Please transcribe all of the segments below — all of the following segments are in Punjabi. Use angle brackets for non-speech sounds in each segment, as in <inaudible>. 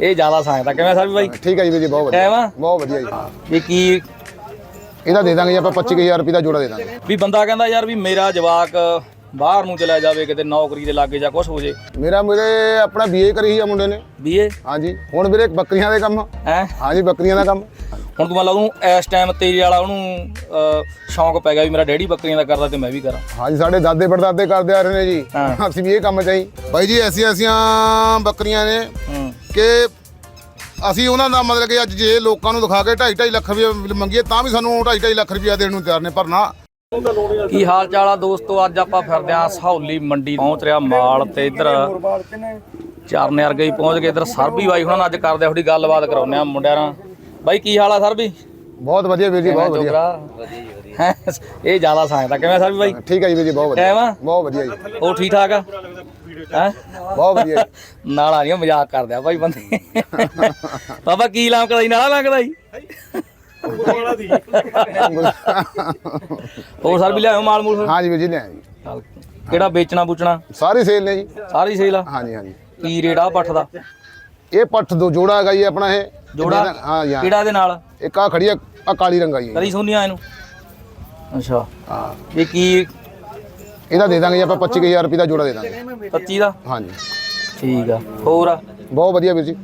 ਇਹ ਜ਼ਿਆਦਾ ਸਾਇਦਾ ਕਿਵੇਂ ਸਰ ਬਾਈ? ਠੀਕ ਹੈ ਜੀ ਵੀਰ ਜੀ ਬਹੁਤ ਵਧੀਆ। ਆ? ਬਹੁਤ ਵਧੀਆ ਜੀ। ਇਹ ਕੀ ਇਹਦਾ ਦੇ ਦਾਂਗੇ ਜੀ ਆਪਾਂ 25000 ਰੁਪਏ ਦਾ ਜੋੜਾ ਦੇ ਦਾਂਗੇ। ਵੀ ਬੰਦਾ ਕਹਿੰਦਾ ਯਾਰ ਵੀ ਮੇਰਾ ਜਵਾਕ ਬਾਹਰ ਨੂੰ ਚਲਾ ਜਾਵੇ ਕਿਤੇ ਨੌਕਰੀ ਦੇ ਲਾਗੇ ਜਾਂ ਕੁਝ ਹੋ ਜੇ। ਮੇਰਾ ਮੇਰੇ ਆਪਣਾ ਬੀਏ ਕਰੀ ਸੀ ਆ ਮੁੰਡੇ ਨੇ। ਬੀਏ ਹਾਂਜੀ। ਹੁਣ ਵੀਰੇ ਬੱਕਰੀਆਂ ਦੇ ਕੰਮ। ਹੈ? ਹਾਂਜੀ ਬੱਕਰੀਆਂ ਦਾ ਕੰਮ। ਹੁਣ ਤੂੰ ਮੰਨ ਲਾ ਉਹਨੂੰ ਇਸ ਟਾਈਮ ਤੇਰੇ ਵਾਲਾ ਉਹਨੂੰ ਅਹ, ਸ਼ੌਂਕ ਪੈ ਗਿਆ ਵੀ ਮੇਰਾ ਡੈਡੀ ਬੱਕਰੀਆਂ ਦਾ ਕਰਦਾ ਤੇ ਮੈਂ ਵੀ ਕਰਾਂ। ਹਾਂਜੀ ਸਾਡੇ ਦਾਦੇ ਪੜਦਾਦੇ ਕਰਦੇ ਆ ਰਹੇ ਨੇ ਜੀ। ਹਾਂ। ਅਸੀਂ ਵੀ ਇਹ ਕੰਮ ਚਾਹੀ ਬਾਈ ਜੀ ਐਸੀਆਂ ਐਸੀਆਂ ਬੱਕਰੀਆਂ ਨੇ। ਕਿ ਅਸੀਂ ਉਹਨਾਂ ਦਾ ਮਤਲਬ ਕਿ ਅੱਜ ਜੇ ਲੋਕਾਂ ਨੂੰ ਦਿਖਾ ਕੇ 2.5 ਲੱਖ ਰੁਪਏ ਮੰਗੀਏ ਤਾਂ ਵੀ ਸਾਨੂੰ 2.5 ਲੱਖ ਰੁਪਏ ਦੇਣ ਨੂੰ ਤਿਆਰ ਨੇ ਪਰ ਨਾ ਕੀ ਹਾਲ ਚਾਲ ਆ ਦੋਸਤੋ? ਅੱਜ ਆਪਾਂ ਫਿਰਦੇ ਆਂ ਸਹੌਲੀ ਮੰਡੀ ਪਹੁੰਚ ਰਿਹਾ ਮਾਲ ਤੇ ਇੱਧਰ ਚਰਨੇ ਵਰਗੇ ਹੀ ਪਹੁੰਚ ਗਏ। ਇੱਧਰ ਸਰਬੀ ਬਾਈ ਹੁਣਾਂ ਨਾਲ ਅੱਜ ਕਰਦੇ ਆ ਥੋੜੀ ਗੱਲਬਾਤ ਕਰਾਉਂਦੇ ਆ ਮੁੰਡਿਆਂ ਨਾਲ। ਬਾਈ ਕੀ ਹਾਲ ਆ ਸਰਬੀ? ਬਹੁਤ ਵਧੀਆ ਵੀਰ ਜੀ ਬਹੁਤ ਵਧੀਆ? ਇਹ ਜ਼ਿਆਦਾ ਸਾਇਦਾ ਕਿਵੇਂ ਸਰਬੀ ਬਾਈ? ਠੀਕ ਹੈ ਜੀ ਵੀਰ ਜੀ ਬਹੁਤ ਵਧੀਆ। ਆ? ਬਹੁਤ ਵਧੀਆ ਜੀ। ਉਹ ਠੀਕ ਠਾਕ ਆ? ਹੈ? ਬਹੁਤ ਵਧੀਆ। ਜੀ ਨਾਲਾ ਨਹੀਂ ਮਜ਼ਾਕ ਕਰਦੇ ਆ ਭਾਈ ਬੰਦੇ। ਬਾਬਾ ਕੀ ਲਾਮ ਕਰਾਈ? ਨਾਲਾ ਲੱਗਦਾ ਜੀ ਹੋਰ ਸਰ ਵੀ ਲਿਆਓ ਮਾਲ ਮੂਲ? ਹਾਂਜੀ ਵੀਰ ਜੀ ਲੈ ਜੀ। ਕਿਹੜਾ ਵੇਚਣਾ ਬੁਚਣਾ? ਸਾਰੀ ਸੇਲ ਨੇ ਜੀ। ਸਾਰੀ ਸੇਲ ਆ? ਹਾਂਜੀ ਹਾਂਜੀ। ਕੀ ਰੇਟ ਆ ਪੱਠ ਦਾ? ਇਹ ਪੱਠ ਦੋ ਜੋੜਾ ਹੈਗਾ ਜੀ ਆਪਣਾ ਇਹ। ਜੋੜਾ? ਹਾਂ ਜੀ ਹਾਂ। ਕਿਹੜਾ ਦੇ ਨਾਲ? ਇੱਕ ਆ ਖੜੀ ਆ ਕਾਲੀ ਰੰਗਾ ਜੀ। ਕਦੀ ਸੁਣਿਆ ਇਹਨੂੰ? ਅੱਛਾ। ਹਾਂ। ਇਹ ਕੀ ਇਹਦਾ ਦੇ ਦਾਂਗੇ ਜੀ ਆਪਾਂ 25000 ਰੁਪਏ ਦਾ ਜੋੜਾ ਦੇ ਦਾਂਗੇ। 25 ਦਾ? ਹਾਂਜੀ। ਠੀਕ ਆ। ਹੋਰ ਆ? ਬਹੁਤ ਵਧੀਆ ਵੀਰ ਜੀ।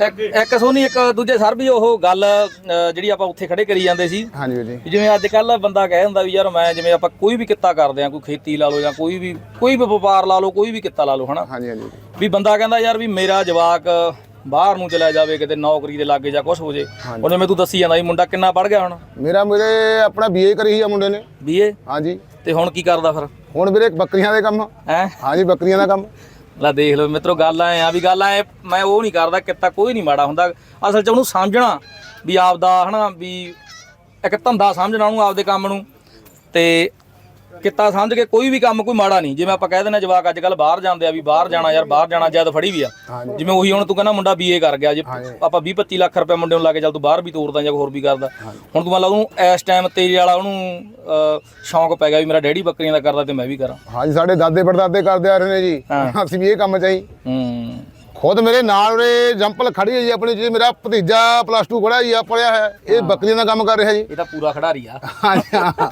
ਇੱਕ ਇੱਕ ਸੋਨੀ ਇੱਕ ਦੂਜੇ ਸਰ ਵੀ ਉਹ ਗੱਲ ਅ, ਜਿਹੜੀ ਆਪਾਂ ਉੱਥੇ ਖੜੇ ਕਰੀ ਜਾਂਦੇ ਸੀ। ਹਾਂਜੀ ਵੀਰ ਜੀ। ਵੀ ਜਿਵੇਂ ਅੱਜ ਕੱਲ ਬੰਦਾ ਕਹਿ ਹੁੰਦਾ ਵੀ ਯਾਰ ਮੈਂ ਜਿਵੇਂ ਆਪਾਂ ਕੋਈ ਵੀ ਕਿੱਤਾ ਕਰਦੇ ਆ ਕੋਈ ਖੇਤੀ ਲਾ ਲਓ ਜਾਂ ਕੋਈ ਵੀ ਕੋਈ ਵੀ ਵਪਾਰ ਲਾ ਲਓ ਕੋਈ ਵੀ ਕਿੱਤਾ ਲਾ ਲਓ ਹਨਾ? ਹਾਂਜੀ ਹਾਂਜੀ ਵੀ ਬੰਦਾ ਕਹਿੰਦਾ ਯਾਰ ਵੀ ਮੇਰਾ ਜਵਾਕ ਬਾਹਰ ਨੂੰ ਚਲਾ ਜਾਵੇ ਕਿਤੇ ਨੌਕਰੀ ਦੇ ਲਾਗੇ ਜਾਂ ਕੁਝ ਹੋ ਜੇ। ਹੁਣ ਜਿਵੇਂ ਤੂੰ ਦੱਸੀ ਜਾਂਦਾ ਵੀ ਮੁੰਡਾ ਕਿੰਨਾ ਪੜ ਗਿਆ ਹੁਣ। ਮੇਰਾ ਮੇਰੇ ਆਪਣਾ ਬੀਏ ਕਰੀ ਆ ਮੁੰਡੇ ਨੇ। ਬੀਏ ਹਾਂਜੀ। ਤੇ ਹੁਣ ਕੀ ਕਰਦਾ ਫਿਰ? ਹੁਣ ਵੀਰੇ ਬੱਕਰੀਆਂ ਦੇ ਕੰਮ। ਹੈ? ਹਾਂਜੀ ਬੱਕਰੀਆਂ ਦਾ ਕੰਮ। ਲੈ ਦੇਖ ਲਓ ਮਿੱਤਰੋ ਗੱਲ ਐ ਆ ਵੀ ਗੱਲ ਐ ਮੈਂ ਉਹ ਨਹੀਂ ਕਰਦਾ ਕਿੱਤਾ ਕੋਈ ਨਹੀਂ ਮਾੜਾ ਹੁੰਦਾ। ਅਸਲ 'ਚ ਉਹਨੂੰ ਸਮਝਣਾ ਵੀ ਆਪਦਾ ਹਨਾ ਵੀ ਇੱਕ ਧੰਦਾ ਸਮਝਣਾ ਉਹਨੂੰ ਆਪਦੇ ਕੰਮ ਨੂੰ। ਤੇ ਕਿੱਤਾ ਸਮਝ ਕੇ ਕੋਈ ਵੀ ਕੰਮ ਕੋਈ ਮਾੜਾ ਨਹੀਂ। ਜਿਵੇਂ ਆਪਾਂ ਕਹਿ ਦਿੰਦੇ ਜਵਾਕ ਅੱਜ ਕੱਲ ਬਾਹਰ ਜਾਂਦੇ ਆ ਵੀ ਬਾਹਰ ਜਾਣਾ ਯਾਰ ਬਾਹਰ ਜਾਣਾ ਜਦ ਫੜੀ ਵੀ ਆ। ਜਿਵੇਂ ਉਹੀ ਹੁਣ ਤੂੰ ਕਹਿੰਦਾ ਮੁੰਡਾ ਬੀਏ ਕਰ ਗਿਆ ਜੇ ਆਪਾਂ 20 25 ਲੱਖ ਰੁਪਏ ਮੁੰਡੇ ਨੂੰ ਲਾ ਕੇ ਚੱਲ ਤੂੰ ਬਾਹਰ ਵੀ ਤੋਰਦਾ ਜਾਂ ਹੋਰ ਵੀ ਕਰਦਾ। ਹੁਣ ਤੂੰ ਮੰਨ ਲਾ ਉਹਨੂੰ ਇਸ ਟਾਈਮ ਤੇਰੇ ਵਾਲਾ ਉਹਨੂੰ ਸ਼ੌਂਕ ਪੈ ਗਿਆ ਵੀ ਮੇਰਾ ਡੈਡੀ ਬੱਕਰੀਆਂ ਦਾ ਕਰਦਾ ਤੇ ਮੈਂ ਵੀ ਕਰਾਂ। ਹਾਂਜੀ ਸਾਡੇ ਦਾਦੇ ਪੜਦਾਦੇ ਕਰਦੇ ਆ ਰਹੇ ਨੇ ਜੀ। ਅਸੀਂ ਵੀ ਇਹ ਕੰਮ ਚਾਹੀ ਹੂੰ। ਖੁਦ ਮੇਰੇ ਨਾਲ ਉਰੇ ਜੰਪਲ ਖੜੀ ਹੈ ਜੀ ਆਪਣੀ ਜੀ ਮੇਰਾ ਭਤੀਜਾ ਪਲੱਸ 2 ਪੜਿਆ ਜੀ ਆ ਪੜਿਆ ਹੈ। ਇਹ ਬੱਕਰੀਆਂ ਦਾ ਕੰਮ ਕਰ ਰਿਹਾ ਜੀ। ਇਹ ਤਾਂ ਪੂਰਾ ਖਿਡਾਰੀ ਆ। ਹਾਂਜੀ, ਹਾਂ।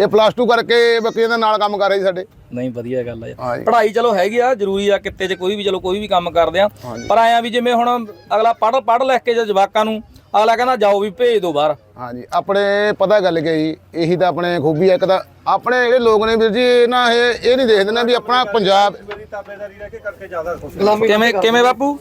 ਇਹ ਪਲੱਸ 2 ਕਰਕੇ ਬੱਕਰੀਆਂ ਦੇ ਨਾਲ ਕੰਮ ਕਰ ਰਿਹਾ ਜੀ ਸਾਡੇ। ਨਹੀਂ ਵਧੀਆ ਗੱਲ ਆ ਯਾਰ। ਹਾਂਜੀ। ਪੜ੍ਹਾਈ ਚਲੋ ਹੈਗੀ ਆ ਜ਼ਰੂਰੀ ਆ ਕਿਤੇ 'ਚ ਕੋਈ ਵੀ ਚਲੋ ਕੋਈ ਵੀ ਕੰਮ ਕਰਦੇ ਆ। ਪਰ ਆਇਆ ਵੀ ਜਿਵੇਂ ਹੁਣ ਅਗਲਾ ਪੜ੍ਹ ਪੜ੍ਹ ਲਿਖ ਕੇ ਜੇ ਜਵਾਕਾਂ ਨੂੰ ਅਗਲਾ ਕਹਿੰਦਾ ਜਾਓ ਵੀ ਭੇਜ ਦਿਓ ਬਾਹਰ। ਹਾਂਜੀ ਆਪਣੇ ਪਤਾ ਗੱਲ ਕੀ ਜੀ ਇਹੀ ਤਾਂ ਆਪਣੇ ਖੂਬੀ ਹੈ ਇੱਕ ਤਾਂ ਆਪਣੇ ਜਿਹੜੇ ਲੋਕ ਨੇ ਵੀਰ ਜੀ ਨਾ ਇਹ ਇਹ ਨਹੀਂ ਦੇਖਦੇ ਨਾ ਵੀ ਆਪਣਾ ਪੰਜਾਬ ਮੇਰੀ ਤਾਬੇਦਾਰੀ ਰਹਿ ਕੇ ਕਰਕੇ ਜ਼ਿਆਦਾ ਖੁਸ਼ ਕਿਵੇਂ ਕਿਵੇਂ ਬਾਪੂ?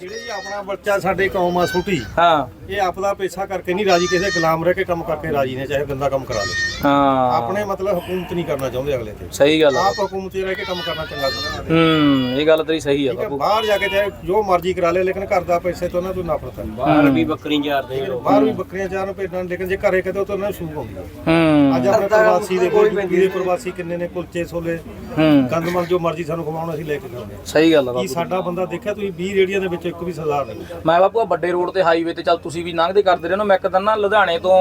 ਜਿਹੜੇ ਜੀ ਆਪਣਾ ਬੱਚਾ ਸਾਡੇ ਕੌਮ ਆ ਛੋਟੀ ਹਾਂ। ਇਹ ਆਪਦਾ ਪੈਸਾ ਕਰਕੇ ਨਹੀਂ ਰਾਜੀ ਕਿਸੇ ਗੁਲਾਮ ਰਹਿ ਕੇ ਕੰਮ ਕਰਕੇ ਰਾਜੀ ਨੇ ਚਾਹੇ ਗੰਦਾ ਕੰਮ ਕਰਾ ਲੇ। ਹਾਂ। ਆਪਣੇ ਮਤਲਬ ਹਕੂਮਤ ਨਹੀਂ ਕਰਨਾ ਚਾਹੁੰਦੇ ਅਗਲੇ ਤੇ। ਸਹੀ ਗੱਲ ਆ। ਆਪ ਹਕੂਮਤ 'ਚ ਰਹਿ ਕੇ ਕੰਮ ਕਰਨਾ ਚੰਗਾ ਸਮਝਦੇ ਹੂੰ ਇਹ ਗੱਲ ਤੇਰੀ ਸਹੀ ਆ ਠੀਕ ਹੈ ਬਾਪੂ। ਬਾਹਰ ਜਾ ਕੇ ਚਾਹੇ ਜੋ ਮਰਜ਼ੀ ਕਰਾ ਲੇ ਲੇਕਿਨ ਘਰ ਦਾ ਪੈਸੇ ਤੋਂ ਉਹਨਾਂ ਤੋਂ ਨਫ਼ਰਤ ਹੈ। ਬਾਹਰ ਵੀ ਬੱਕਰੀ ਚਾਰਦੇ ਬਾਹਰ ਵੀ ਬੱਕਰੀਆਂ ਚਾਰਨ ਭੇਜਣ ਲੇਕਿਨ ਜੇ ਘਰੇ ਕਦੇ ਉਹ ਤਾਂ ਉਹਨਾਂ ਨੂੰ ਸੂਗ ਆਉਂਦੀ ਹੈ। ਅੱਜ ਆਪਣੇ ਪ੍ਰਵਾਸੀ ਦੇ ਕੋਈ ਯੂਪੀ ਦੇ ਪ੍ਰਵਾਸੀ ਕਿੰਨੇ ਨੇ ਕੁਲਚੇ ਛੋਲੇ ਹੂੰ। ਗੰਦਮਨ ਜੋ ਮਰਜ਼ੀ ਸਾਨੂੰ ਖਵਾਉਣ ਅਸੀਂ ਲੈ ਕੇ ਖਾਂਦੇ ਸਹੀ ਗੱਲ ਆ ਕੀ ਬਾਪੂ ਸਾਡਾ ਬੰਦਾ ਦੇਖਿਆ ਤੁਸੀਂ 20 ਰੇੜੀਆਂ ਦੇ ਵਿੱਚ ਇੱਕ ਵੀ ਸਰਦਾਰ ਨਹੀਂ। ਮੈਂ ਬਾਪੂ ਆ ਵੱਡੇ ਰੋਡ ਤੇ ਹਾਈਵੇ ਤੇ ਚੱਲ ਤੁਸੀਂ ਵੀ ਲੰਘਦੇ ਕਰਦੇ ਰਹੇ ਹੋ ਮੈਂ ਇੱਕ ਦਿਨ ਨਾ ਲੁਧਿਆਣੇ ਤੋਂ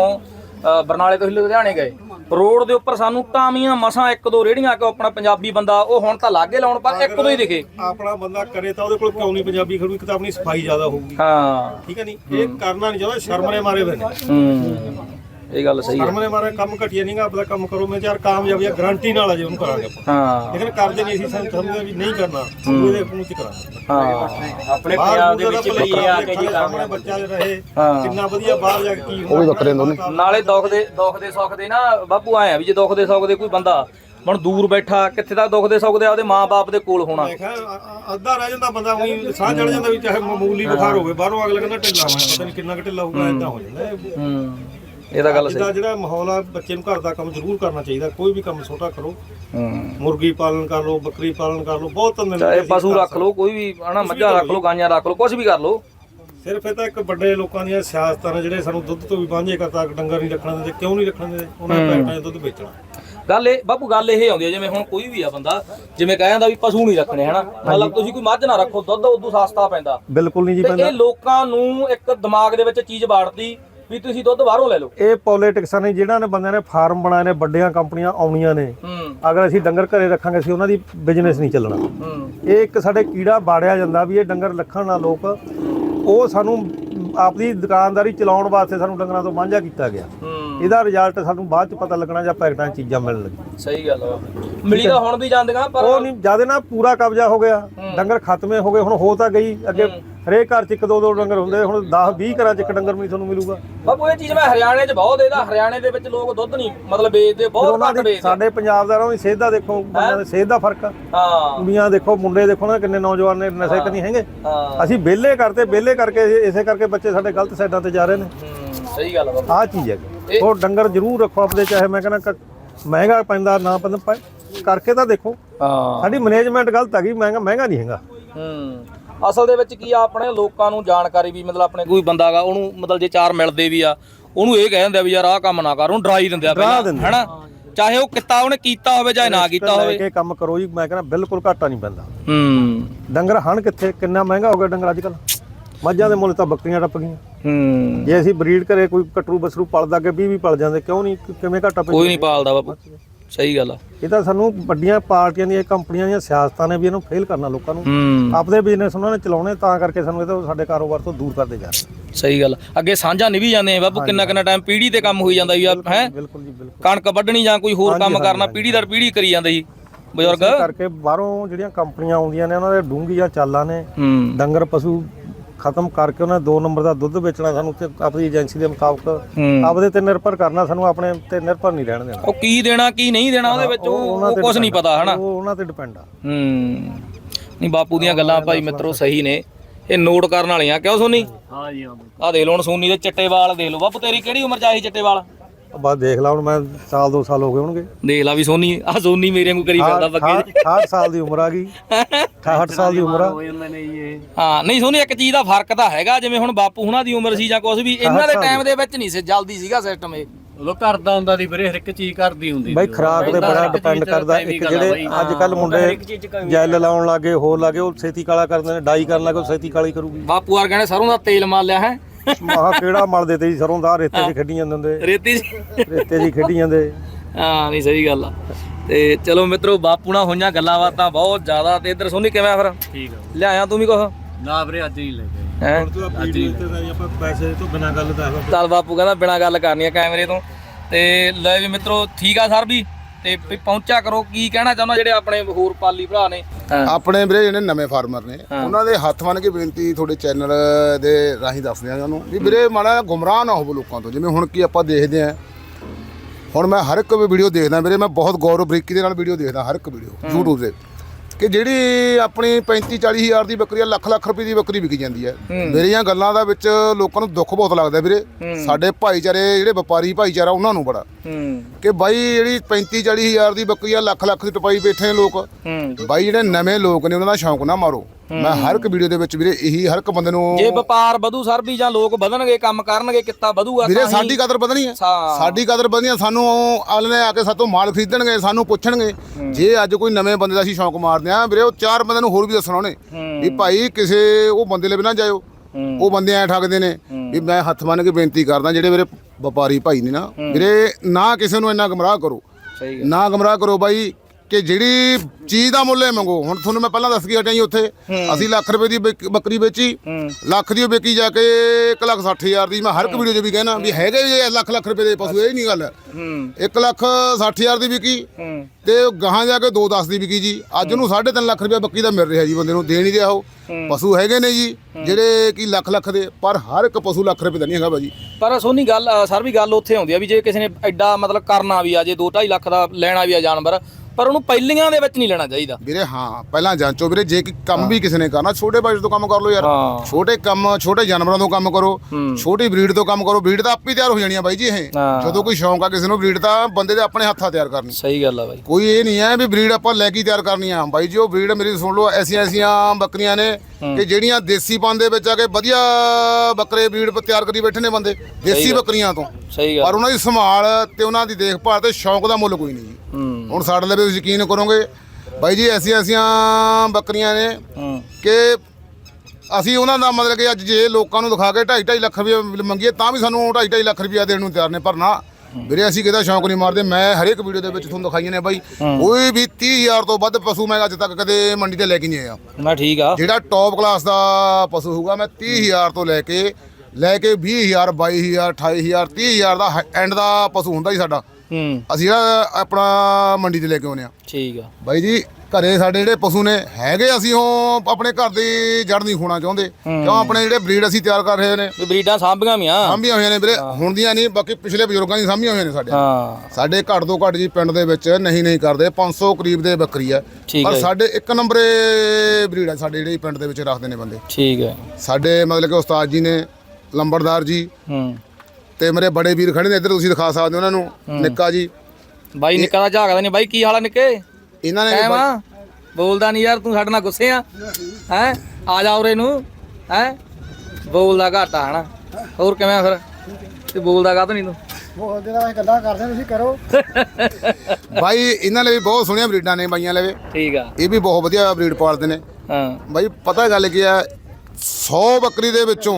ਅ, ਬਰਨਾਲੇ ਤੋਂ ਹੀ ਲੁਧਿਆਣੇ ਗਏ। ਰੋਡ ਦੇ ਉੱਪਰ ਸਾਨੂੰ ਟਾਮੀਆਂ ਮਸਾਂ ਇੱਕ ਦੋ ਰੇੜੀਆਂ ਕਿ ਆਪਣਾ ਪੰਜਾਬੀ ਬੰਦਾ ਉਹ ਹੁਣ ਤਾਂ ਲਾਗੇ ਲਾਉਣ ਪਰ ਇੱਕ ਦੋ ਹੀ ਦਿਖੇ। ਆਪਣਾ ਬੰਦਾ ਕਰੇ ਤਾਂ ਉਹਦੇ ਕੋਲ ਕਿਉਂ ਨਹੀਂ ਪੰਜਾਬੀ ਖੜੂ ਇੱਕ ਤਾਂ ਆਪਣੀ ਸਫ਼ਾਈ ਜ਼ਿਆਦਾ ਹੋਊਗੀ। ਹਾਂ। ਠੀਕ ਹੈ ਨਹੀਂ ਇਹ ਕਰਨਾ ਨਹੀਂ ਚਾਹੁੰਦਾ ਸ਼ਰਮਰੇ ਮਾਰੇ ਹੋਏ ਨੇ। ਹੂੰ। ਇਹ ਗੱਲ ਸਹੀ ਹੈ। ਸ਼ਰਮਰੇ ਮਾਰੇ ਕੰਮ ਘਟਿਆ ਨਹੀਂਗਾ ਆਪਦਾ ਕੰਮ ਕਰੋ। ਮੈਂ ਯਾਰ ਕਾਮਯਾਬੀ ਆ ਗਾਰੰਟੀ ਨਾਲ ਅਜੇ ਉਹਨੂੰ ਕਰਾਂਗੇ ਆਪਾਂ। ਹਾਂ। ਲੇਕਿਨ ਕਰਦੇ ਨਹੀਂ ਅਸੀਂ ਸਾਨੂੰ ਸਮਝਦੇ ਵੀ ਨਹੀਂ ਕਰਨਾ। ਉਹਦੇ ਮੂੰਹ ਚ ਕਰਾਂਗੇ। ਹਾਂ। ਆਪਣੇ ਪੰਜਾਬ ਦੇ ਵਿੱਚ ਵੀ ਆ ਕੇ ਜੀ ਸਾਹਮਣੇ ਬੱਚਾ ਰਹੇ ਹਾਂ। ਕਿੰਨਾ ਵਧੀਆ ਬਾਹਰ ਜਾ ਕੇ ਕੀ ਉਹ ਵੀ ਬੱਕਰੇ ਦੋਨੇ ਨਾਲੇ ਦੁੱਖ ਦੇ ਦੁੱਖ ਦੇ ਸੁੱਖ ਦੇ ਨਾ ਬਾਪੂ ਆਏ ਆ ਵੀ ਜੇ ਦੁੱਖ ਦੇ ਸੁੱਖ ਦੇ ਕੋਈ ਬੰਦਾ ਹੁਣ ਦੂਰ ਬੈਠਾ ਕਿੱਥੇ ਤੱਕ ਦੁੱਖ ਦੇ ਸੁੱਖ ਦੇ ਆਪਦੇ ਮਾਪੇ ਦੇ ਕੋਲ ਹੋਣਾ। ਅੱਧਾ ਰਹਿ ਜਾਂਦਾ ਬੰਦਾ ਉਹੀ ਸਾਹ ਚੜ ਜਾਂਦਾ ਵੀ ਚਾਹੇ ਮਾਮੂਲੀ ਬੁਖਾਰ ਹੋਵੇ ਬਾਹਰੋਂ ਅਗਲੇ ਕਹਿੰਦਾ ਢਿੱਲਾ ਮੈਂ ਪਤਾ ਨਹੀਂ ਕਿੰਨਾ ਕੁ ਢਿੱਲਾ ਹੋਊਗਾ ਇਦਾਂ ਹੋ ਜਾਂਦਾ। ਹੂੰ। ਇਹ ਤਾਂ ਗੱਲ ਸਹੀ। ਜਿੱਦਾਂ ਜਿਹੜਾ ਮਾਹੌਲ ਆ ਬੱਚੇ ਨੂੰ ਘਰ ਦਾ ਕੰਮ ਜ਼ਰੂਰ ਕਰਨਾ ਚਾਹੀਦਾ ਕੋਈ ਵੀ ਕੰਮ ਛੋਟਾ ਕਰੋ। ਹੂੰ। ਮੁਰਗੀ ਪਾਲਣ ਕਰ ਲਓ ਬੱਕਰੀ ਪਾਲਣ ਕਰ ਲਓ ਬਹੁਤ ਧੰਦੇ ਨੇ ਚਾਹੇ ਅਸੀਂ ਪਸ਼ੂ ਕਰ ਰੱਖ ਲਓ ਕੋਈ ਵੀ ਹਨਾ ਮੱਝਾਂ ਰੱਖ ਲਓ ਗਾਈਆਂ ਰੱਖ ਲਓ ਕੁਝ ਵੀ ਕਰ ਲਓ। ਸਿਰਫ ਇਹ ਤਾਂ ਇੱਕ ਵੱਡੇ ਲੋਕਾਂ ਦੀਆਂ ਸਿਆਸਤਾਂ ਨੇ ਜਿਹੜੇ ਸਾਨੂੰ ਦੁੱਧ ਤੋਂ ਵੀ ਵਾਂਝੇ ਕਰਤਾ ਡੰਗਰ ਨਹੀਂ ਰੱਖਣ ਦਿੰਦੇ ਕਿਉਂ ਨਹੀਂ ਰੱਖਣ ਦਿੰਦੇ ਉਹਨਾਂ ਨੇ ਪੈਕਟਾਂ 'ਚ ਦੁੱਧ ਵੇਚਣਾ। ਗੱਲ ਇਹ ਬਾਪੂ ਗੱਲ ਇਹ ਆਉਂਦੀ ਹੈ ਜਿਵੇਂ ਹੁਣ ਕੋਈ ਵੀ ਆ ਬੰਦਾ ਜਿਵੇਂ ਕਹਿ ਜਾਂਦਾ ਵੀ ਪਸ਼ੂ ਨਹੀਂ ਰੱਖਣੇ ਹਨਾ? ਮਤਲਬ ਤੁਸੀਂ ਕੋਈ ਮੱਝ ਨਾ ਰੱਖੋ ਦੁੱਧ ਉਦੋਂ ਸਸਤਾ ਪੈਂਦਾ। ਬਿਲਕੁਲ ਨਹੀਂ ਜੀ ਤੇ ਇਹ ਲੋਕਾਂ ਨੂੰ ਇੱਕ ਦਿਮਾਗ ਦੇ ਵਿੱਚ ਚੀਜ਼ ਬਾੜਦੀ ਵੀ ਤੁਸੀਂ ਦੁੱਧ ਬਾਹਰੋਂ ਲੈ ਲਓ। ਇਹ ਪੋਲਿਟਿਕਸਾਂ ਨੇ ਜਿਹੜਾ ਨੇ ਬੰਦਿਆਂ ਨੇ ਫਾਰਮ ਬਣਾਏ ਨੇ ਵੱਡੀਆਂ ਕੰਪਨੀਆਂ ਆਉਣੀਆਂ ਨੇ। ਅਗਰ ਅਸੀਂ ਡੰਗਰ ਘਰੇ ਰੱਖਾਂਗੇ ਅਸੀਂ ਉਹਨਾਂ ਦੀ ਬਿਜ਼ਨਸ ਨਹੀਂ ਚੱਲਣਾ। ਇਹ ਇੱਕ ਸਾਡੇ ਕੀੜਾ ਬਾੜਿਆ ਜਾਂਦਾ ਵੀ ਇਹ ਡੰਗਰ ਰੱਖਣ ਨਾਲ ਲੋਕ ਉਹ ਸਾਨੂੰ ਆਪਣੀ ਦੁਕਾਨਦਾਰੀ ਚਲਾਉਣ ਵਾਸਤੇ ਸਾਨੂੰ ਡੰਗਰਾਂ ਤੋਂ ਵਾਂਝਾ ਕੀਤਾ ਗਿਆ। ਇਹਦਾ ਰਿਜ਼ਲਟ ਸਾਨੂੰ ਬਾਅਦ ਚ ਪਤਾ ਲੱਗਣਾ ਜਾਂ ਪੈਕਟਾਂ 'ਚ ਚੀਜ਼ਾਂ ਮਿਲਣ ਲੱਗੀ ਸਹੀ ਗੱਲ ਆ। ਮਿਲੀ ਤਾਂ ਹੁਣ ਵੀ ਜਾਂਦੀਆਂ ਪਰ ਉਹ ਨਹੀਂ ਜ਼ਿਆਦਾ ਨਾ ਪੂਰਾ ਕਬਜ਼ਾ ਹੋ ਗਿਆ ਡੰਗਰ ਖਤਮੇ ਹੋ ਗਏ ਹੁਣ ਹੋ ਤਾਂ ਗਈ ਅੱਗੇ ਹਰੇਕ ਘਰ 'ਚ ਇੱਕ ਦੋ ਦੋ ਡੰਗਰ ਹੁੰਦੇ ਹੁਣ 10 20 ਘਰਾਂ 'ਚ ਇੱਕ ਡੰਗਰ ਵੀ ਨਹੀਂ ਤੁਹਾਨੂੰ ਮਿਲੂਗਾ। ਬਾਪੂ ਇਹ ਚੀਜ਼ ਮੈਂ ਹਰਿਆਣੇ 'ਚ ਬਹੁਤ ਇਹਦਾ ਹਰਿਆਣੇ ਦੇ ਵਿੱਚ ਲੋਕ ਦੁੱਧ ਨਹੀਂ ਮਤਲਬ ਵੇਚਦੇ ਬਹੁਤ ਘੱਟ ਵੇਚਦੇ। ਸਾਡੇ ਪੰਜਾਬ ਦਾ ਦੀ ਸਿਹਤ ਦਾ ਦੇਖੋ ਬੰਦਿਆਂ ਦੀ ਸਿਹਤ ਦਾ ਫ਼ਰਕ ਆ। ਹਾਂ। ਕੁੜੀਆਂ ਦੇਖੋ ਮੁੰਡੇ ਦੇਖੋ ਨਾ ਕਿੰਨੇ ਨੌਜਵਾਨ ਨੇ ਨਸ਼ੇ ਕਦੀ ਹੈਗੇ। ਅਸੀਂ ਵਿਹਲੇ ਕਰਤੇ ਵਿਹਲੇ ਕਰਕੇ ਇਸੇ ਕਰਕੇ ਬੱਚੇ ਸਾਡੇ ਗਲਤ ਸਾਈਡਾਂ ਤੇ ਜਾ ਰਹੇ ਨੇ। ਸਹੀ ਗੱਲ ਆ ਬਾਪੂ। ਆਹ ਚੀਜ਼ ਹੈ ਉਹ ਡੰਗਰ ਜ਼ਰੂਰ ਰੱਖੋ ਆਪਦੇ ਚਾਹੇ ਮੈਂ ਕਹਿੰਦਾ ਮਹਿੰਗਾ ਪੈਂਦਾ ਨਾ ਪੈਂਦਾ ਕਰਕੇ ਤਾਂ ਦੇਖੋ। ਹਾਂ। ਸਾਡੀ ਮੈਨੇਜਮੈਂਟ ਗਲਤ ਹੈਗੀ ਮਹਿੰਗਾ ਮਹਿੰਗਾ ਨਹੀਂ ਹੈਗਾ। ਹੂੰ। ਅਸਲ ਦੇ ਵਿੱਚ ਕੀ ਆ ਆਪਣੇ ਲੋਕਾਂ ਨੂੰ ਜਾਣਕਾਰੀ ਵੀ ਮਤਲਬ ਆਪਣੇ ਕੋਈ ਬੰਦਾ ਗਾ ਉਹਨੂੰ ਮਤਲਬ ਜੇ ਚਾਰ ਮਿਲਦੇ ਵੀ ਆ ਉਹਨੂੰ ਇਹ ਕਹਿ ਦਿੰਦੇ ਆ ਵੀ ਯਾਰ ਆਹ ਕੰਮ ਨਾ ਕਰ ਉਹਨੂੰ ਡਰਾ ਹੀ ਦਿੰਦੇ ਆ ਪਹਿਲਾਂ ਆ। ਹੈਨਾ? ਚਾਹੇ ਉਹ ਕੀਤਾ ਉਹਨੇ ਕੀਤਾ ਹੋਵੇ ਚਾਹੇ ਨਾ ਕੀਤਾ ਹੋਵੇ। ਕੇ ਕੰਮ ਕਰੋ ਜੀ ਮੈਂ ਕਹਿੰਦਾ ਬਿਲਕੁਲ ਘਾਟਾ ਨਹੀਂ ਪੈਂਦਾ। ਹੂੰ। ਡੰਗਰ ਹਣ ਕਿੱਥੇ ਕਿੰਨਾ ਮਹਿੰਗਾ ਹੋ ਗਿਆ ਡੰਗਰ ਅੱਜ ਕੱਲ ਮੱਝਾਂ ਦੇ ਮੁੱਲ ਤਾਂ ਬੱਕਰੀਆਂ ਟੱਪ ਗਈਆਂ। ਹੂੰ। ਜੇ ਅਸੀਂ ਬਰੀਡ ਕਰੇ ਕੋਈ ਕਟਰੂ ਬਸਰੂ ਪਲਦਾ ਅੱਗੇ 20 ਵੀ ਪਲ ਜਾਂਦੇ ਕਿਉਂ ਨਹੀਂ? ਕਿਵੇਂ ਘਾਟਾ ਪੈ ਕੋਈ ਨਹੀਂ ਪਾਲਦਾ ਬਾਪੂ। ਸਹੀ ਗੱਲ ਆ। ਇਹ ਤਾਂ ਸਾਨੂੰ ਵੱਡੀਆਂ ਪਾਰਟੀਆਂ ਦੀਆਂ ਕੰਪਨੀਆਂ ਦੀਆਂ ਸਿਆਸਤਾਂ ਨੇ ਵੀ ਇਹਨੂੰ ਫੇਲ ਕਰਨਾ ਲੋਕਾਂ ਨੂੰ। ਹੂੰ। ਆਪਦੇ ਬਿਜ਼ਨਸ ਉਹਨਾਂ ਨੇ ਚਲਾਉਣੇ ਤਾਂ ਕਰਕੇ ਸਾਨੂੰ ਇਹ ਤਾਂ ਸਾਡੇ ਕਾਰੋਬਾਰ ਤੋਂ ਦੂਰ ਕਰਦੇ ਜਾ ਰਹੇ ਸਹੀ ਗੱਲ। ਅੱਗੇ ਸਾਂਝਾ ਨਿਭੀ ਜਾਂਦੇ ਆ ਬਾਪੂ ਕਿੰਨਾ ਕਿੰਨਾ ਟਾਈਮ ਪੀੜੀ ਤੇ ਕੰਮ ਹੋਈ ਜਾਂਦਾ ਵੀ ਹੈ? ਬਿਲਕੁਲ ਜੀ ਬਿਲਕੁਲ ਕਣਕ ਵੱਢਣੀ ਜਾਂ ਕੋਈ ਹੋਰ ਕੰਮ ਕਰਨਾ ਪੀੜੀ ਦਰ ਪੀੜੀ ਕਰੀ ਜਾਂਦੇ ਸੀ ਬਜ਼ੁਰਗ। ਕਰਕੇ ਬਾਹਰੋਂ ਜਿਹੜੀਆਂ ਕੰਪਨੀਆਂ ਆਉਂਦੀਆਂ ਨੇ ਉਹਨਾਂ ਦੇ ਡੂੰਘੀਆਂ ਚਾਲਾਂ ਨੇ। ਹੂੰ। ਡੰਗਰ ਪਸ਼ੂ ਖਤਮ ਕਰਕੇ ਉਹਨਾਂ ਦੋ ਨੰਬਰ ਦਾ ਦੁੱਧ ਵੇਚਣਾ ਸਾਨੂੰ ਤੇ ਆਪਣੀ ਏਜੰਸੀ ਦੇ ਮੁਤਾਬਕ। ਹੂੰ। ਆਪਦੇ ਤੇ ਨਿਰਭਰ ਕਰਨਾ ਸਾਨੂੰ ਆਪਣੇ ਤੇ ਨਿਰਭਰ ਨਹੀਂ ਰਹਿਣ ਦੇਣਾ। ਉਹ ਕੀ ਦੇਣਾ ਕੀ ਨਹੀਂ ਦੇਣਾ ਉਹਦੇ ਵਿੱਚ ਉਹ ਕੁਝ ਨਹੀਂ ਪਤਾ ਹਨਾ? ਉਹ ਉਹਨਾਂ ਤੇ ਡਿਪੈਂਡ ਆ। ਹੂੰ। ਨਹੀਂ ਬਾਪੂ ਦੀਆਂ ਗੱਲਾਂ ਭਾਈ ਮਿੱਤਰੋ ਸਹੀ ਨੇ। ਇਹ ਨੋਟ ਕਰਨ ਵਾਲੀਆਂ ਕਿਉਂ ਸੋਨੀ? ਹਾਂ ਜੀ ਹਾਂ ਆ ਦੇਖ ਲਓ ਹੁਣ ਸੋਨੀ ਦੇ ਚਿੱਟੇ ਵਾਲ ਦੇਖ ਲਓ। ਬਾਪੂ ਤੇਰੀ ਕਿਹੜੀ ਉਮਰ ਚ ਆਈ ਚਿੱਟੇ ਵਾਲ? ਬਸ ਦੇਖ ਲਾ ਹੁਣ ਮੈਂ ਸਾਲ ਦੋ ਸਾਲ ਹੋ ਗਏ ਹੋਣਗੇ। ਦੇਖ ਲਾ ਵੀ ਸੋਨੀ ਆ ਸੋਨੀ ਮੇਰੇ ਵਾਂਗੂ ਕਰੀ ਫਿਰਦਾ ਬੱਗੇ 68 ਸਾਲ ਦੀ ਉਮਰ ਆ ਗਈ। 68 ਸਾਲ ਦੀ ਉਮਰ ਆ। ਹਾਂ ਨਹੀਂ ਸੋਨੀ ਇੱਕ ਚੀਜ਼ ਦਾ ਫ਼ਰਕ ਤਾਂ ਹੈਗਾ ਜਿਵੇਂ ਹੁਣ ਬਾਪੂ ਹੁਣਾਂ ਦੀ ਉਮਰ ਸੀ ਜਾਂ ਕੁਝ ਵੀ ਇਹਨਾਂ ਦੇ ਟਾਈਮ ਦੇ ਵਿੱਚ ਨਹੀਂ ਸੀ ਜਲਦੀ ਸੀਗਾ ਸਿਸਟਮ ਇਹ। ਉਦੋਂ ਕਰਦਾ ਹੁੰਦਾ ਦੀ ਵੀਰੇ ਹਰ ਇੱਕ ਚੀਜ਼ ਕਰਦੀ ਹੁੰਦੀ ਬਈ ਖਰਾਕ ਤੇ ਬੜਾ ਡਿਪੈਂਡ ਕਰਦਾ ਇੱਕ ਜਿਹੜੇ ਅੱਜ ਕੱਲ ਮੁੰਡੇ ਜੈਲ ਲਾਉਣ ਲੱਗੇ ਹੋਰ ਲੱਗੇ ਉਹ ਛੇਤੀ ਕਾਲਾ ਕਰਦੇ ਨੇ ਡਾਈ ਕਰਨ ਲੱਗੇ ਉਹ ਛੇਤੀ ਕਾਲੀ ਕਰੂਗੀ। ਬਾਪੂ ਵਰਗਾ ਨੇ ਸਰੋਂ ਦਾ ਤੇਲ ਮਾਰ ਲਿਆ ਹੈ। ਮਹਾ ਕਿਹੜਾ ਮਲਦੇ ਤੇ ਜੀ ਸਰੋਂ ਦਾ? ਰੇਤੇ 'ਚ ਖੇਡੀ ਜਾਂਦੇ ਹੁੰਦੇ। ਰੇਤੀ 'ਚ। ਰੇਤੇ 'ਚ ਹੀ ਖੇਡੀ ਜਾਂਦੇ। ਹਾਂ ਨਹੀਂ ਸਹੀ ਗੱਲ ਆ। ਤੇ ਚਲੋ ਮਿੱਤਰੋ ਬਾਪੂ ਨਾਲ ਹੋਈਆਂ ਗੱਲਾਂ ਬਾਤਾਂ ਬਹੁਤ ਜ਼ਿਆਦਾ। ਤੇ ਇੱਧਰ ਸੋਨੀ ਕਿਵੇਂ ਆ ਫਿਰ? ਠੀਕ ਆ। ਲਿਆਇਆ ਤੂੰ ਵੀ ਕੁਛ? ਨਾ ਵੀਰੇ ਅੱਜ ਹੀ? ਲੈ ਗਏ ਹੈ ਆਪਾਂ ਪੈਸੇ ਤੋਂ ਬਿਨਾਂ ਗੱਲ ਦਾ ਚੱਲ ਬਾਪੂ ਕਹਿੰਦਾ ਬਿਨਾ ਗੱਲ ਕਰਨੀ ਆ ਕੈਮਰੇ ਤੋਂ। ਤੇ ਲੈ ਵੀ ਮਿੱਤਰੋ ਠੀਕ ਆ ਸਰ ਵੀ ਤੇ ਵੀ ਪਹੁੰਚਿਆ ਕਰੋ ਕੀ ਕਹਿਣਾ ਚਾਹੁੰਦਾ ਜਿਹੜੇ ਆਪਣੇ ਹੋਰ ਪਾਲੀ ਭਰਾ ਨੇ? ਆਪਣੇ ਵੀਰੇ ਜਿਹੜੇ ਨਵੇਂ ਫਾਰਮਰ ਨੇ ਉਹਨਾਂ ਦੇ ਹੱਥ ਬੰਨ ਕੇ ਬੇਨਤੀ ਤੁਹਾਡੇ ਚੈਨਲ ਦੇ ਰਾਹੀਂ ਦੱਸਦੇ ਆ ਉਹਨੂੰ ਵੀ ਵੀਰੇ ਮਾੜਾ ਗੁੰਮਰਾਹ ਨਾ ਹੋਵੋ ਲੋਕਾਂ ਤੋਂ। ਜਿਵੇਂ ਹੁਣ ਕੀ ਆਪਾਂ ਦੇਖਦੇ ਆ ਹੁਣ ਮੈਂ ਹਰ ਇੱਕ ਵੀਡੀਓ ਦੇਖਦਾ ਵੀਰੇ ਮੈਂ ਬਹੁਤ ਗੌਰ ਬਰੀਕੀ ਦੇ ਨਾਲ ਵੀਡੀਓ ਦੇਖਦਾ ਹਰ ਇੱਕ ਵੀਡੀਓ YouTube ਤੇ। ਕਿ ਜਿਹੜੀ ਆਪਣੀ 35 40 ਹਜ਼ਾਰ ਦੀ ਬੱਕਰੀ ਆ ਲੱਖ ਲੱਖ ਰੁਪਏ ਦੀ ਬੱਕਰੀ ਵਿਕੀ ਜਾਂਦੀ ਹੈ। ਮੇਰੀਆਂ ਗੱਲਾਂ ਦਾ ਵਿੱਚ ਲੋਕਾਂ ਨੂੰ ਦੁੱਖ ਬਹੁਤ ਲੱਗਦਾ ਵੀਰੇ। ਸਾਡੇ ਭਾਈਚਾਰੇ ਜਿਹੜੇ ਵਪਾਰੀ ਭਾਈਚਾਰਾ ਉਹਨਾਂ ਨੂੰ ਬੜਾ। ਕਿ ਬਾਈ ਜਿਹੜੀ 35 40 ਹਜ਼ਾਰ ਦੀ ਬੱਕਰੀ ਆ ਲੱਖ ਲੱਖ ਦੀ ਟਪਾਈ ਬੈਠੇ ਨੇ ਲੋਕ। ਬਾਈ ਜਿਹੜੇ ਨਵੇਂ ਲੋਕ ਨੇ ਉਹਨਾਂ ਦਾ ਸ਼ੌਂਕ ਨਾ ਮਾਰੋ। ਮੈਂ ਹਰ ਇੱਕ ਵੀਡੀਓ ਦੇ ਵਿੱਚ ਵੀਰੇ ਇਹੀ ਹਰ ਇੱਕ ਬੰਦੇ ਨੂੰ ਜੇ ਵਪਾਰ ਵਧੂ ਸਰ ਵੀ ਜਾਂ ਲੋਕ ਵਧਣਗੇ ਕੰਮ ਕਰਨਗੇ ਕਿੱਤਾ ਵਧੂਗਾ ਵੀਰੇ ਸਾਡੀ ਕਦਰ ਵਧਣੀ ਹੈ। ਸਾਡੀ ਕਦਰ ਵਧਣੀ ਹੈ ਸਾਨੂੰ ਅਗਲੇ ਨੇ ਆ ਕੇ ਸਾਤੋਂ ਮਾਲ ਖਰੀਦਣਗੇ ਸਾਨੂੰ ਪੁੱਛਣਗੇ। ਜੇ ਅੱਜ ਕੋਈ ਨਵੇਂ ਬੰਦੇ ਦਾ ਅਸੀਂ ਸ਼ੌਂਕ ਮਾਰਦੇ ਆ ਵੀਰੇ ਉਹ ਚਾਰ ਬੰਦਿਆਂ ਨੂੰ ਹੋਰ ਵੀ ਦੱਸਣਾ ਉਹਨੇ ਵੀ ਭਾਈ ਕਿਸੇ ਉਹ ਬੰਦੇ ਲਈ ਵੀ ਨਾ ਜਾਇਓ। ਉਹ ਬੰਦੇ ਐ ਠੱਗਦੇ ਨੇ ਵੀ ਮੈਂ ਹੱਥ ਬੰਨ ਕੇ ਬੇਨਤੀ ਕਰਦਾ ਜਿਹੜੇ ਵੀਰੇ ਵਪਾਰੀ ਭਾਈ ਨੇ ਨਾ ਵੀਰੇ ਨਾ ਕਿਸੇ ਨੂੰ ਇੰਨਾ ਗਮਰਾਹ ਕਰੋ। ਸਹੀ ਨਾ ਗਮਰਾਹ ਕਰੋ ਬਾਈ ਕਿ ਜਿਹੜੀ ਚੀਜ਼ ਦਾ ਮੁੱਲ ਹੈ ਮੰਗੋ। ਹੁਣ ਤੁਹਾਨੂੰ ਮੈਂ ਪਹਿਲਾਂ ਦੱਸ ਕੇ ਹਟਿਆ ਜੀ ਉੱਥੇ। ਅਸੀਂ ਲੱਖ ਰੁਪਏ ਦੀ ਬੱਕ- ਬੱਕਰੀ ਵੇਚੀ। ਲੱਖ ਦੀ ਉਹ ਵੇਚੀ ਜਾ ਕੇ 1 ਲੱਖ 60 ਹਜ਼ਾਰ ਦੀ। ਮੈਂ ਹਰ ਇੱਕ ਵੀਡੀਓ 'ਚ ਵੀ ਕਹਿਣਾ ਵੀ ਹੈਗੇ ਇਹ ਲੱਖ ਲੱਖ ਰੁਪਏ ਦੇ ਪਸ਼ੂ ਇਹ ਨਹੀਂ ਗੱਲ। ਹੂੰ। 1 ਲੱਖ 60 ਹਜ਼ਾਰ ਦੀ ਵਿਕੀ। ਹੂੰ। ਤੇ ਉਹ ਗਾਹਾਂ ਜਾ ਕੇ 2 10 ਦੀ ਵਿਕੀ ਜੀ। ਅੱਜ ਉਹਨੂੰ 3.5 ਲੱਖ ਰੁਪਏ ਬੱਕਰੀ ਦਾ ਮਿਲ ਰਿਹਾ ਜੀ ਬੰਦੇ ਨੂੰ। ਦੇ ਨਹੀਂ ਰਿਹਾ ਉਹ। ਪਸ਼ੂ ਹੈਗੇ ਨੇ ਜੀ। ਜਿਹੜੇ ਕਿ ਲੱਖ ਲੱਖ ਦੇ। ਪਰ ਹਰ ਇੱਕ ਪਸ਼ੂ ਲੱਖ ਰੁਪਏ ਦਾ ਨਹੀਂ ਹੈਗਾ ਬਾਜੀ ਪਰ ਸੋਨੀ ਗੱਲ ਅ, ਸਰ ਵੀ ਗੱਲ ਉੱਥੇ ਆਉਂਦੀ ਆ ਵੀ ਜੇ ਕਿਸੇ ਨੇ ਐਡਾ ਮਤਲਬ ਕਰਨਾ ਵੀ ਆ ਜੇ 2.5 ਲੱਖ ਦਾ ਲੈਣਾ ਵੀ ਆ ਜਾਨਵਰ ਪਰ ਉਹਨੂੰ ਪਹਿਲੀਆਂ ਦੇ ਵਿੱਚ ਨਹੀਂ ਲੈਣਾ ਚਾਹੀਦਾ। ਵੀਰੇ ਹਾਂ ਪਹਿਲਾਂ ਜਾਂਚੋ ਵੀਰੇ ਜੇ ਕਿ ਕੰਮ ਵੀ ਕਿਸੇ ਨੇ ਕਰਨਾ ਛੋਟੇ ਬਜਟ ਤੋਂ ਕੰਮ ਕਰ ਲਓ ਯਾਰ। ਹਾਂ। ਛੋਟੇ ਕੰਮ ਛੋਟੇ ਜਾਨਵਰਾਂ ਤੋਂ ਕੰਮ ਕਰੋ। ਛੋਟੀ ਬਰੀਡ ਤੋਂ ਕੰਮ ਕਰੋ। ਬਰੀਡ ਤਾਂ ਆਪੇ ਤਿਆਰ ਹੋ ਜਾਣੀ ਆ ਬਾਈ ਜੀ ਇਹ। ਹਾਂ। ਜਦੋਂ ਕੋਈ ਸ਼ੌਂਕ ਆ ਕਿਸੇ ਨੂੰ ਬਰੀਡ ਤਾਂ ਬੰਦੇ ਦੇ ਆਪਣੇ ਹੱਥਾਂ ਤਿਆਰ ਕਰਨੀ। ਸਹੀ ਗੱਲ ਆ ਬਾਈ। ਕੋਈ ਇਹ ਨਹੀਂ ਹੈ ਵੀ ਬਰੀਡ ਆਪਾਂ ਲੈ ਕੇ ਹੀ ਤਿਆਰ ਕਰਨੀ ਆ। ਬਾਈ ਜੀ ਉਹ ਬਰੀਡ ਮੇਰੀ ਸੁਣ ਲਓ ਐਸੀਆਂ ਐਸੀਆਂ ਬੱਕਰੀਆਂ ਨੇ। ਕਿ ਜਿਹੜੀਆਂ ਦੇਸੀ ਪਾਂ ਦੇ ਵਿੱਚ ਆ ਕੇ ਵਧੀਆ ਬੱਕਰੇ ਬਰੀਡ ਤਿਆਰ ਕਰੀ ਬੈਠੇ ਨੇ ਬੰਦੇ ਦੇਸੀ ਬੱਕਰੀਆਂ ਤੋਂ। ਸਹੀ ਗੱਲ। ਪਰ ਉਹਨਾਂ ਦੀ ਸੰਭਾਲ ਤੇ ਉਹਨਾਂ ਦੀ ਦੇਖਭਾਲ ਤੇ ਸ਼ੌਂਕ ਦਾ ਮੁੱਲ ਕੋਈ ਨਹੀਂ ਜੀ। ਹੁਣ ਸਾਡੇ ਲਈ ਤੁਸੀਂ ਯਕੀਨ ਕਰੋਗੇ ਬਾਈ ਜੀ ਐਸੀਆਂ ਐਸੀਆਂ ਬੱਕਰੀਆਂ ਨੇ ਕਿ ਅਸੀਂ ਉਹਨਾਂ ਦਾ ਮਤਲਬ ਕਿ ਅੱਜ ਜੇ ਲੋਕਾਂ ਨੂੰ ਦਿਖਾ ਕੇ 2.5 ਲੱਖ ਰੁਪਏ ਮੰਗੀਏ ਤਾਂ ਵੀ ਸਾਨੂੰ 2.5 ਲੱਖ ਰੁਪਏ ਦੇਣ ਨੂੰ ਤਿਆਰ ਨੇ ਪਰ ਨਾ। ਵੀਰੇ ਅਸੀਂ ਕਿਹਦਾ ਸ਼ੌਂਕ ਨਹੀਂ ਮਾਰਦੇ। ਮੈਂ ਹਰੇਕ ਵੀਡੀਓ ਦੇ ਵਿੱਚ ਤੁਹਾਨੂੰ ਦਿਖਾਈਆਂ ਨੇ ਬਾਈ। ਕੋਈ ਵੀ 30000 ਤੋਂ ਵੱਧ ਪਸ਼ੂ ਮੈਂ ਅੱਜ ਤੱਕ ਕਦੇ ਮੰਡੀ ਤੇ ਲੈ ਕੇ ਨਹੀਂ ਆਇਆ। ਮੈਂ ਠੀਕ ਆ। ਜਿਹੜਾ ਟੌਪ ਕਲਾਸ ਦਾ ਪਸ਼ੂ ਹੋਊਗਾ ਮੈਂ 30000 ਤੋਂ ਲੈ ਕੇ ਲੈ ਕੇ 20000 22000 28000 30000 ਦਾ ਐਂਡ ਦਾ ਪਸ਼ੂ ਹੁੰਦਾ ਹੀ ਸਾਡਾ। ਹੂੰ। ਅਸੀਂ ਜਿਹੜਾ ਆਪਣਾ ਮੰਡੀ ਤੇ ਲੈ ਕੇ ਆਉਂਦੇ ਆ ਠੀਕ ਆ। ਬਾਈ ਜੀ ਘਰੇ ਸਾਡੇ ਜਿਹੜੇ ਪਸ਼ੂ ਨੇ ਹੈਗੇ ਅਸੀਂ ਉਹ ਆਪਣੇ ਘਰ ਦੀ ਜੜ ਨਹੀਂ ਖੋਣਾ ਚਾਹੁੰਦੇ। ਕਿਉਂ? ਆਪਣੇ ਜਿਹੜੇ ਬਰੀਡ ਅਸੀਂ ਤਿਆਰ ਕਰ ਰਹੇ ਨੇ। ਵੀ ਬਰੀਡਾਂ ਸਾਂਭੀਆਂ ਵੀ ਆ ਸਾਂਭੀਆਂ ਹੋਈਆਂ ਨੇ ਵੀਰੇ ਹੁਣ ਦੀਆਂ ਨਹੀਂ ਬਾਕੀ ਪਿਛਲੇ ਬਜ਼ੁਰਗਾਂ ਦੀ ਸਾਂਭੀਆਂ ਹੋਈਆਂ ਨੇ ਸਾਡੇ। ਹਾਂ। ਸਾਡੇ ਘੱਟ ਤੋਂ ਘੱਟ ਜੀ ਪਿੰਡ ਦੇ ਵਿੱਚ ਨਹੀਂ ਨਹੀਂ ਕਰਦੇ 500 ਕਰੀਬ ਦੇ ਬੱਕਰੀ ਆ। ਠੀਕ ਪਰ ਹੈ। ਸਾਡੇ ਇੱਕ ਨੰਬਰੇ ਬਰੀਡ ਆ ਸਾਡੇ ਜਿਹੜੇ ਪਿੰਡ ਦੇ ਵਿੱਚ ਰੱਖਦੇ ਨੇ ਬੰਦੇ। ਠੀਕ ਹੈ। ਸਾਡੇ ਮਤਲਬ ਕਿ ਉਸਤਾਦ ਜੀ ਨੇ ਲੰਬੜਦਾਰ ਜੀ। ਹੂੰ। ਤੇ ਮੇਰੇ ਬੜੇ ਵੀਰ ਖੜੇ ਨੇ ਇੱਧਰ ਤੁਸੀਂ ਦਿਖਾ ਸਕਦੇ ਹੋ ਉਹਨਾਂ ਨੂੰ ਨਿੱਕਾ ਜੀ। ਬਾਈ ਨਿੱਕਾ ਦਾ ਝਾਕਦਾ ਨਹੀਂ ਬਾਈ ਕੀ ਹਾਲ ਆ ਨਿੱਕੇ? ਇਹਨਾਂ ਨੇ ਵੀ ਬੋਲਦਾ ਨਹੀਂ ਯਾਰ ਤੂੰ ਸਾਡੇ ਨਾਲ ਗੁੱਸੇ ਆ ਹੈ? ਆ ਜਾ ਉਰੇ ਨੂੰ ਹੈ? ਬੋਲਦਾ ਘਾਟਾ ਹਨਾ? ਹੋਰ ਕਿਵੇਂ ਆ ਫਿਰ? ਤੇ ਬੋਲਦਾ ਕਾਹ ਨਹੀਂ ਤੂੰ? ਬੋਲਦੇ ਨਾਲ ਗੱਲਾਂ ਕਰਦੇ ਤੁਸੀਂ ਕਰੋ। <laughs> ਬਾਈ ਇਹਨਾਂ ਲਈ ਵੀ ਬਹੁਤ ਸੋਹਣੀਆਂ ਬਰੀਡਾਂ ਨੇ ਬਾਈਆਂ ਲਵੇ ਠੀਕ ਆ। ਇਹ ਵੀ ਬਹੁਤ ਵਧੀਆ ਬਰੀਡ ਪਾਲਦੇ ਨੇ। ਹਾਂ। ਬਾਈ ਪਤਾ ਗੱਲ ਕੀ ਆ 100 ਬੱਕਰੀ ਦੇ ਵਿੱਚੋਂ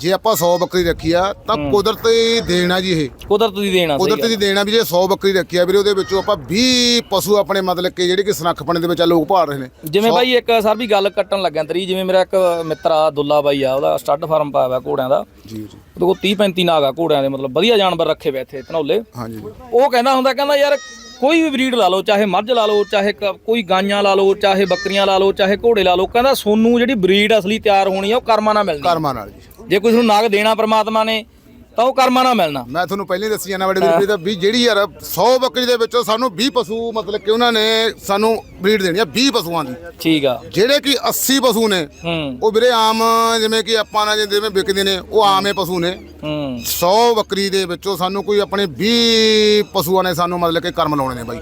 ਜੇ ਆਪਾਂ 100 ਬੱਕਰੀ ਰੱਖੀ ਆ ਤਾਂ ਕੁਦਰਤੀ ਦੇਣ ਆ ਜੀ ਇਹ। ਕੁਦਰਤ ਦੀ ਦੇਣਾ ਕੁਦਰਤ ਦੀ ਦੇਣ ਆ ਵੀ ਜੇ 100 ਬੱਕਰੀ ਰੱਖੀ ਆ ਵੀਰੇ ਉਹਦੇ ਵਿੱਚੋਂ ਆਪਾਂ 20 ਪਸ਼ੂ ਆਪਣੇ ਮਤਲਬ ਕਿ ਜਿਹੜੇ ਕਿ ਸਨੱਖਪਣੇ ਦੇ ਵਿੱਚ ਆ ਲੋਕ ਭਾਲ ਰਹੇ ਨੇ। ਜਿਵੇਂ ਬਾਈ ਇੱਕ ਸਰ ਵੀ ਗੱਲ ਕੱਟਣ ਲੱਗਿਆ ਤੇਰੀ ਜਿਵੇਂ ਮੇਰਾ ਇੱਕ ਮਿੱਤਰ ਆ ਦੁੱਲਾ ਬਾਈ ਆ ਉਹਦਾ ਸਟੱਡ ਫਾਰਮ ਪਾਇਆ ਹੋਇਆ ਘੋੜਿਆਂ ਦਾ। ਜੀ ਜੀ। ਉਹਦੇ ਕੋਲ 30 35 ਨਾਗ ਆ ਘੋੜਿਆਂ ਦੇ ਮਤਲਬ ਵਧੀਆ ਜਾਨਵਰ ਰੱਖੇ ਹੋਏ ਇੱਥੇ ਧਨੌਲੇ। ਹਾਂਜੀ ਉਹ ਕਹਿੰਦਾ ਹੁੰਦਾ ਕਹਿੰਦਾ ਯਾਰ ਕੋਈ ਵੀ ਬਰੀਡ ਲਾ ਲਓ ਚਾਹੇ ਮੱਝ ਲਾ ਲਓ ਚਾਹੇ ਕੋਈ ਗਾਈਆਂ ਲਾ ਲਓ ਚਾਹੇ ਬੱਕਰੀਆਂ ਲਾ ਲਓ ਚਾਹੇ ਘੋੜੇ ਲਾ ਲਓ ਕਹਿੰਦਾ ਸੋਨੂੰ ਜਿਹੜੀ ਬਰੀਡ ਅਸਲੀ ਤਿਆਰ ਹੋਣੀ ਆ ਉਹ ਕਰਮਾਂ ਨਾਲ ਮਿਲਣੀ ਆ। ਕਰਮਾਂ ਨਾਲ ਜੀ। ਜੇ ਕੋਈ ਤੁਹਾਨੂੰ ਨਾਗ ਦੇਣਾ ਪ੍ਰਮਾਤਮਾ ਨੇ ਤਾਂ ਉਹ ਕਰਮਾਂ ਨਾਲ ਮਿਲਣਾ। ਮੈਂ ਤੁਹਾਨੂੰ ਪਹਿਲਾਂ ਹੀ ਦੱਸੀ ਜਾਣਾ ਬੜੇ ਵੀਰ ਦਾ ਵੀ ਜਿਹੜੀ ਯਾਰ 100 ਬੱਕਰੀ ਦੇ ਵਿੱਚੋਂ ਸਾਨੂੰ 20 ਪਸ਼ੂ ਮਤਲਬ ਕਿ ਉਹਨਾਂ ਨੇ ਸਾਨੂੰ ਬਰੀਡ ਦੇਣੀ ਆ 20 ਪਸ਼ੂਆਂ ਦੀ। ਠੀਕ ਆ। ਜਿਹੜੇ ਕਿ 80 ਪਸ਼ੂ ਨੇ ਉਹ ਵੀਰੇ ਆਮ ਜਿਵੇਂ ਕਿ ਆਪਾਂ ਨਾਲ ਜਿਵੇਂ ਵਿਕਦੇ ਨੇ ਉਹ ਆਮੇ ਪਸ਼ੂ ਨੇ। ਹੂੰ। 100 ਬੱਕਰੀ ਦੇ ਵਿੱਚੋਂ ਸਾਨੂੰ ਕੋਈ ਆਪਣੇ 20 ਪਸ਼ੂਆਂ ਨੇ ਸਾਨੂੰ ਮਤਲਬ ਕਿ ਕਰਮ ਲਾਉਣੇ ਨੇ ਬਾਈ।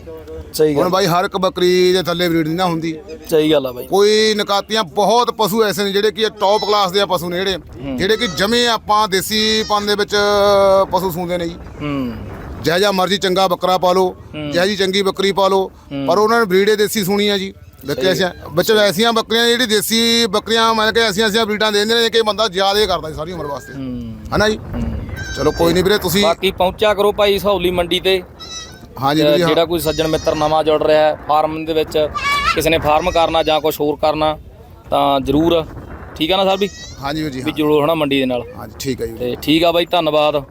ਸਹੀ ਹੁਣ ਗੱਲ ਬਾਈ ਹਰ ਇੱਕ ਬੱਕਰੀ ਦੇ ਥੱਲੇ ਬਰੀਡ ਨਹੀਂ ਨਾ ਹੁੰਦੀ। ਸਹੀ ਗੱਲ ਆ ਬਾਈ। ਕੋਈ ਨਕਾਤੀਆਂ ਬਹੁਤ ਪਸ਼ੂ ਐਸੇ ਨੇ ਜਿਹੜੇ ਕਿ ਟੌਪ ਕਲਾਸ ਦੇ ਆ ਪਸ਼ੂ ਨੇ ਜਿਹੜੇ। ਜਿਹੜੇ ਕਿ ਜਮੇ ਆਪਾਂ ਦੇਸੀ ਪਨ ਦੇ ਵਿੱਚ ਪਸ਼ੂ ਸੂੰਦੇ ਨੇ ਜੀ। ਹੂੰ। ਜਿਹੋ ਜਿਹਾ ਮਰਜ਼ੀ ਚੰਗਾ ਬੱਕਰਾ ਪਾ ਲਓ ਜਿਹੋ ਜੀ ਚੰਗੀ ਬੱਕਰੀ ਪਾ ਲਓ ਪਰ ਉਹਨਾਂ ਨੇ ਬਰੀਡੇ ਦੇਸੀ ਸੁਣੀ ਆ ਜੀ। ਵਿੱਚ ਐਸੀਆਂ ਵਿੱਚ ਐਸੀਆਂ ਬੱਕਰੀਆਂ ਜਿਹੜੀ ਦੇਸੀ ਬੱਕਰੀਆਂ ਮੰਨ ਕੇ ਐਸੀਆਂ ਐਸੀਆਂ ਬਰੀਡਾਂ ਦੇ ਦਿੰਦੇ ਨੇ ਕਿ ਬੰਦਾ ਯਾਦ ਇਹ ਕਰਦਾ ਜੀ ਸਾਰੀ ਉਮਰ ਵਾਸਤੇ। ਹੂੰ। ਹਨਾ ਜੀ? ਚਲੋ ਕੋਈ ਨਹੀਂ ਵੀਰੇ ਤੁਸੀਂ ਬਾਕੀ ਪਹੁੰਚਿਆ ਕਰੋ ਭਾਈ ਸਹੌਲੀ ਮੰਡੀ ਤੇ। ਹਾਂਜੀ ਵੀਰੇ ਹਾਂ। ਜਿਹੜਾ ਕੋਈ ਸੱਜਣ ਮਿੱਤਰ ਨਵਾਂ ਜੁੜ ਰਿਹਾ ਹੈ ਫਾਰਮ ਦੇ ਵਿੱਚ ਕਿਸੇ ਨੇ ਫਾਰਮ ਕਰਨਾ ਜਾਂ ਕੁਝ ਹੋਰ ਕਰਨਾ ਤਾਂ ਜ਼ਰੂਰ। ਠੀਕ ਆ ਨਾ ਸਰ ਵੀ ਹਾਂਜੀ ਵੀਰ ਜੀ ਵੀ ਹਾਂ। ਜੁੜੋ ਹਨਾ ਮੰਡੀ ਦੇ ਨਾਲ। ਹਾਂਜੀ ਠੀਕ ਹੈ ਜੀ। ਤੇ ਠੀਕ ਆ ਬਾਈ ਧੰਨਵਾਦ।